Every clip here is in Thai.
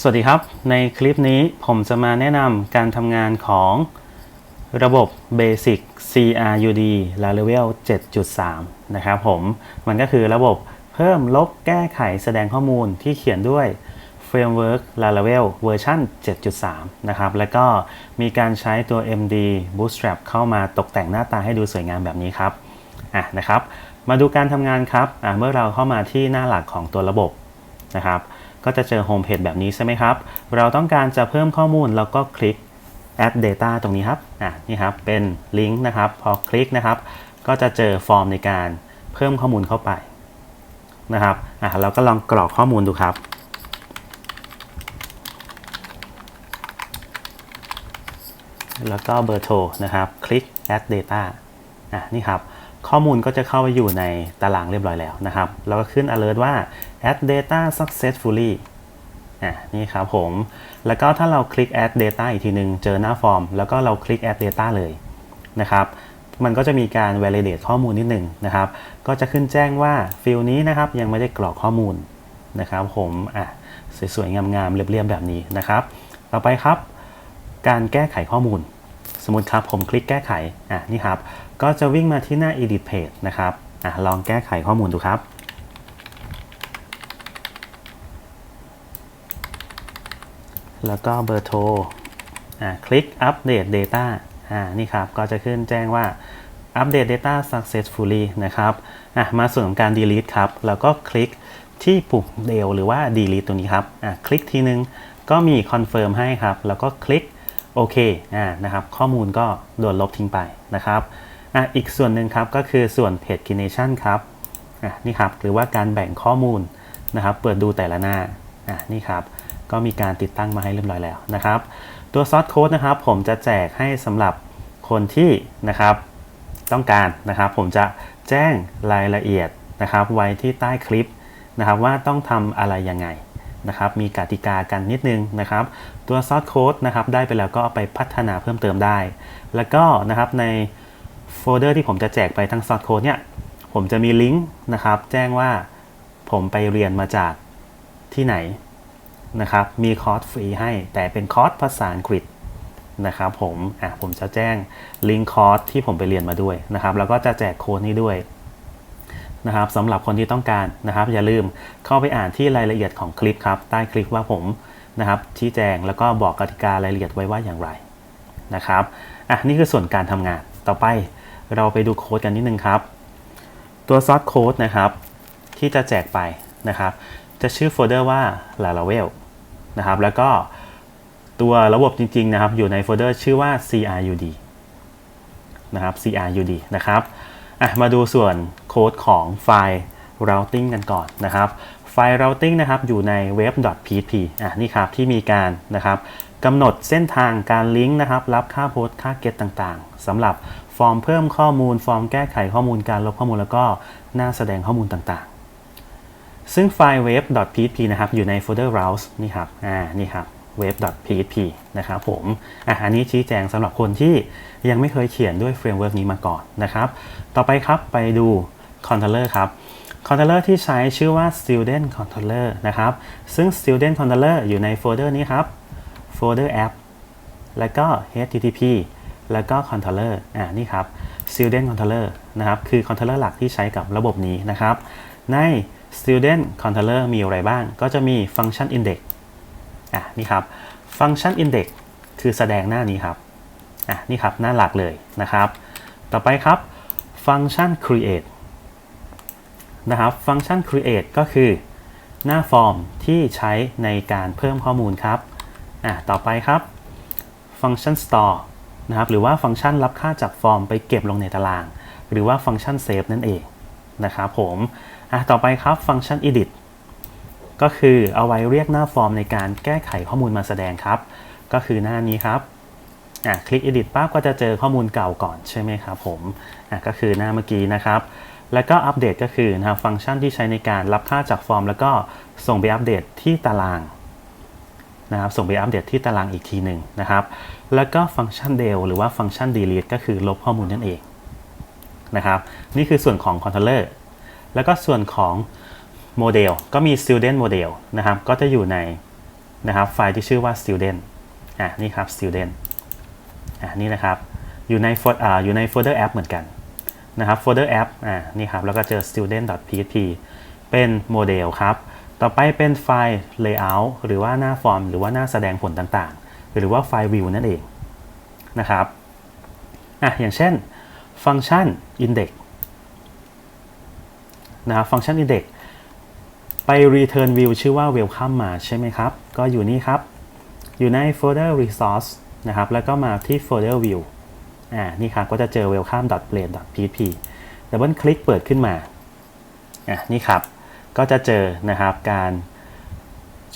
สวัสดีครับ ในคลิปนี้ผมจะมาแนะนำการทำงานของระบบ Basic CRUD Laravel 7.3 นะครับผม มันก็คือระบบเพิ่มลบแก้ไขแสดงข้อมูลที่เขียนด้วย Framework Laravel เวอร์ชัน7.3 นะครับ แล้วก็มีการใช้ตัว MD Bootstrap เข้ามาตกแต่งหน้าตาให้ดูสวยงามแบบนี้ครับ อะนะครับ มาดูการทำงานครับ อะเมื่อเราเข้ามาที่หน้าหลักของตัวระบบนะครับ ก็จะเจอโฮมเพจแบบนี้ใช่ไหมครับ เราต้องการจะเพิ่มข้อมูลแล้วก็คลิก add data ตรงนี้ครับ อะนี่ครับ เป็นลิงก์นะครับ พอคลิกนะครับ ก็จะเจอฟอร์มในการเพิ่มข้อมูลเข้าไปนะครับ อะเราก็ลองกรอกข้อมูลดูครับแล้วก็เบอร์โทรนะครับ คลิก add data อะนี่ครับ ข้อมูลก็จะเข้าไปอยู่ในตารางเรียบร้อยแล้วนะครับ แล้วก็ขึ้น alert ว่า add data successfully อะนี่ครับผม แล้วก็ถ้าเราคลิก add data อีกทีหนึ่งเจอหน้าฟอร์ม แล้วก็เราคลิก add data เลยนะครับ มันก็จะมีการ validate ข้อมูลนิดหนึ่งนะครับ ก็จะขึ้นแจ้งว่าฟิลนี้นะครับยังไม่ได้กรอกข้อมูลนะครับผมอะสวยๆ งามๆ เรียบๆ แบบนี้นะครับ ต่อไปครับ การแก้ไขข้อมูล สมมติครับผมคลิกแก้ไข อะนี่ครับ ก็จะวิ่งมาที่หน้า edit page นะครับอะลองแก้ไขข้อมูลดูครับ แล้วก็เบอร์โทรอะคลิก update data อ่านี่ครับ ก็จะขึ้นแจ้งว่า update data successfully นะครับอะมาส่วนของการ delete ครับ แล้วก็คลิกที่ปุ่ม del หรือว่า delete ตรงนี้ครับอะคลิกทีนึงก็มี confirm ให้ครับ แล้วก็คลิกโอเคอ่านะครับ ข้อมูลก็โดนลบทิ้งไปนะครับ อะอีกส่วนหนึ่งครับก็คือส่วน pagination ครับอะนี่ครับหรือว่าการแบ่งข้อมูลนะครับ เปิดดูแต่ละหน้าอะนี่ครับก็มีการติดตั้งมาให้เรียบร้อยแล้วนะครับ ตัวซอสโค้ดนะครับ ผมจะแจกให้สำหรับคนที่นะครับต้องการนะครับ ผมจะแจ้งรายละเอียดนะครับไว้ที่ใต้คลิปนะครับว่าต้องทำอะไรยังไงนะครับ มีกติกากันนิดนึงนะครับ ตัวซอสโค้ดนะครับได้ไปแล้วก็เอาไปพัฒนาเพิ่มเติมได้ แล้วก็นะครับใน โฟลเดอร์ที่ผมจะแจกไปทั้งซอสโค้ดเนี่ย ผมจะมีลิงก์นะครับ แจ้งว่าผมไปเรียนมาจากที่ไหนนะครับ มีคอร์สฟรีให้ แต่เป็นคอร์สภาษาอังกฤษนะครับผมอะผมจะแจ้งลิงก์คอร์สที่ผมไปเรียนมาด้วยนะครับ แล้วก็จะแจกโค้ดนี้ด้วยนะครับสำหรับคนที่ต้องการนะครับ อย่าลืมเข้าไปอ่านที่รายละเอียดของคลิปครับ ใต้คลิปว่าผมนะครับชี้แจงแล้วก็บอกกติการายละเอียดไว้ว่าอย่างไรนะครับอะนี่คือส่วนการทำงานต่อไป เราไปดูโค้ดกันนิดนึงครับ ตัวซอสโค้ดนะครับ ที่จะแจกไปนะครับ จะชื่อโฟลเดอร์ว่า Laravel นะครับ แล้วก็ตัวระบบจริง ๆ นะครับ อยู่ในโฟลเดอร์ชื่อว่า CRUD นะครับ CRUD นะครับอะมาดูส่วนโค้ดของไฟล์ routing กันก่อนนะครับ ไฟล์ routing นะครับ อยู่ใน web.php อะนี่ครับที่มีการนะครับ กำหนดเส้นทางการลิงก์นะครับ รับค่าโพสต์ค่าเก็ตต่างๆสำหรับฟอร์มเพิ่มข้อมูล ฟอร์มแก้ไขข้อมูลการลบข้อมูลแล้วก็หน้าแสดงข้อมูลต่างๆ ซึ่งไฟล์ web.php นะครับ อยู่ในโฟลเดอร์ browse นี่ครับอ่านี่ครับ web.php นะครับผมอะอันนี้ชี้แจงสำหรับคนที่ยังไม่เคยเขียนด้วยเฟรมเวิร์กนี้มาก่อนนะครับ ต่อไปครับไปดู controller ครับ controller ที่ใช้ชื่อว่า student controller นะครับ ซึ่ง student controller อยู่ในโฟลเดอร์นี้ครับ โฟลเดอร์ app แล้วก็ http แล้วก็ controller อ่านี่ครับ student controller นะครับ คือ controller หลักที่ใช้กับระบบนี้นะครับ ใน student controller มีอะไรบ้าง ก็จะมี function index อะนี่ครับ function index คือแสดงหน้านี้ครับ อะนี่ครับหน้าหลักเลยนะครับ ต่อไปครับ function create นะครับ function create ก็คือหน้าฟอร์มที่ใช้ในการเพิ่มข้อมูลครับ อะต่อไปครับ function store นะครับหรือว่าฟังก์ชันรับค่าจากฟอร์มไปเก็บลงในตาราง หรือว่าฟังก์ชัน save นั่นเองนะครับผมอะต่อไปครับฟังก์ชัน edit ก็คือเอาไว้เรียกหน้าฟอร์มในการแก้ไขข้อมูลมาแสดงครับ ก็คือหน้านี้ครับอะคลิก edit ปั๊บก็จะเจอข้อมูลเก่าก่อนใช่ไหมครับผมอะก็คือหน้าเมื่อกี้นะครับ แล้วก็อัปเดตก็คือนะครับฟังก์ชันที่ใช้ในการรับค่าจากฟอร์ม แล้วก็ส่งไปอัปเดตที่ตาราง นะครับส่งไปอัปเดตที่ตารางอีกทีหนึ่งนะครับ แล้วก็ฟังก์ชัน del หรือว่าฟังก์ชัน delete ก็คือลบข้อมูลนั่นเองนะครับ นี่คือส่วนของ controller แล้วก็ส่วนของโมเดลก็มี student model นะครับ ก็จะอยู่ในนะครับไฟล์ที่ชื่อว่า student อะนี่ครับ student อะนี่นะครับ อยู่ในโฟลอ่าอยู่ในโฟลเดอร์แอปเหมือนกันนะครับโฟลเดอร์แอปอ่านี่ครับ แล้วก็เจอ student.php เป็นโมเดลครับ ต่อไปเป็นไฟล์ layout หรือว่าหน้าฟอร์ม หรือว่าหน้าแสดงผลต่างๆ หรือว่าไฟล์ view นั่นเองนะครับอะอย่างเช่นฟังก์ชัน index นะครับฟังก์ชัน index ไป return view ชื่อว่า welcome มาใช่ไหมครับ ก็อยู่นี่ครับ อยู่ในโฟลเดอร์ resource นะครับ แล้วก็มาที่โฟลเดอร์ view อ่า นี่ครับ ก็จะเจอ welcome.blade.php ดับเบิลคลิกเปิดขึ้นมา อะ นี่ครับ ก็จะเจอนะครับการ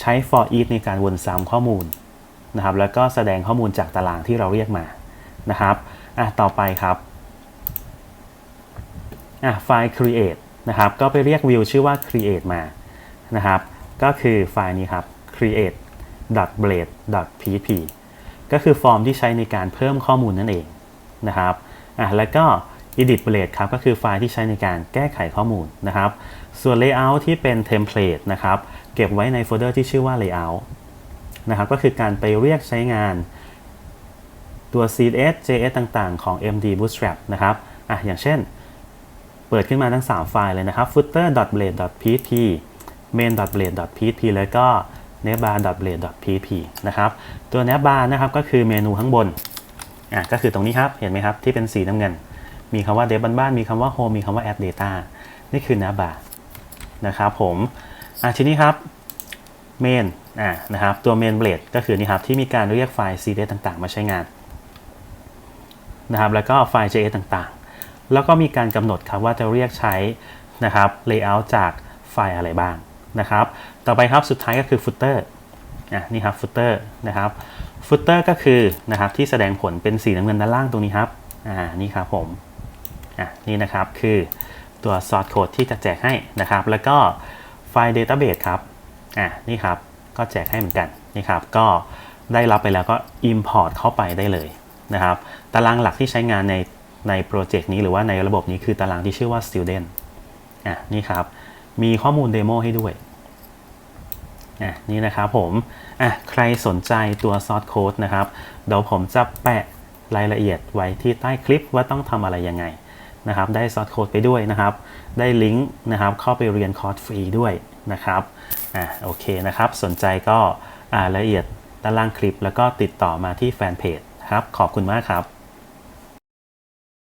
ใช้ for each ในการวนซ้ำข้อมูลนะครับ แล้วก็แสดงข้อมูลจากตารางที่เราเรียกมานะครับอะต่อไปครับอะไฟล์ create นะครับ ก็ไปเรียก view ชื่อว่า create มานะครับ ก็คือไฟล์นี้ครับ create blade php ก็คือฟอร์มที่ใช้ในการเพิ่มข้อมูลนั่นเองนะครับอะแล้วก็ edit blade ครับก็คือไฟล์ที่ใช้ในการแก้ไขข้อมูลนะครับ ส่วน layout ที่เป็น template นะครับเก็บไว้ในโฟลเดอร์ที่ชื่อว่า layout นะครับก็คือการไปเรียกใช้งานตัว CSS JS ต่างๆ ของ MD Bootstrap นะครับอะอย่างเช่น เปิดขึ้นมาทั้ง 3 ไฟล์เลยนะครับ footer.blade.php main.blade.php แล้วก็ navbar.blade.php นะครับ ตัว navbar นะครับก็คือเมนูข้างบนอะก็คือตรงนี้ครับ เห็นไหมครับ ที่เป็นสีน้ำเงิน มีคำว่า dev บ้านๆมีคำว่า home มีคำว่า add data นี่คือ navbar นะครับผมอะทีนี้ครับ main อะนะครับตัว main blade ก็คือนี่ครับที่มีการเรียกไฟล์ cds ต่างๆ มาใช้งานนะครับแล้วก็ไฟล์ js ต่างๆ แล้วก็มีการกำหนดครับว่าจะเรียกใช้นะครับ layout จากไฟล์อะไรบ้างนะครับ ต่อไปครับสุดท้ายก็คือ footer อะนี่ครับ footer นะครับ footer ก็คือนะครับที่แสดงผลเป็นสีน้ำเงินด้านล่างตรงนี้ครับอ่านี่ครับผม่ะนี่นะครับคือตัว source code ที่จะแจกให้นะครับ แล้วก็ไฟล์ database ครับอะนี่ครับก็แจกให้เหมือนกันนี่ครับก็ได้รับไปแล้วก็ import เข้าไปได้เลยนะครับตารางหลักที่ใช้งานในในโปรเจกต์นี้หรือว่าในระบบนี้คือตารางที่ชื่อว่า student อะนี่ครับมีข้อมูลเดโมให้ด้วยอะนี่นะครับผมอะใครสนใจตัว source code นะครับ เดี๋ยวผมจะแปะรายละเอียดไว้ที่ใต้คลิปว่าต้องทำอะไรยังไง นะครับได้ซอสโค้ดไปด้วยนะครับ ได้ลิงก์นะครับเข้าไปเรียนคอร์สฟรีด้วยนะครับอ่าโอเคนะครับ สนใจก็อ่ารายละเอียดด้านล่างคลิป แล้วก็ติดต่อมาที่แฟนเพจครับขอบคุณมากครับ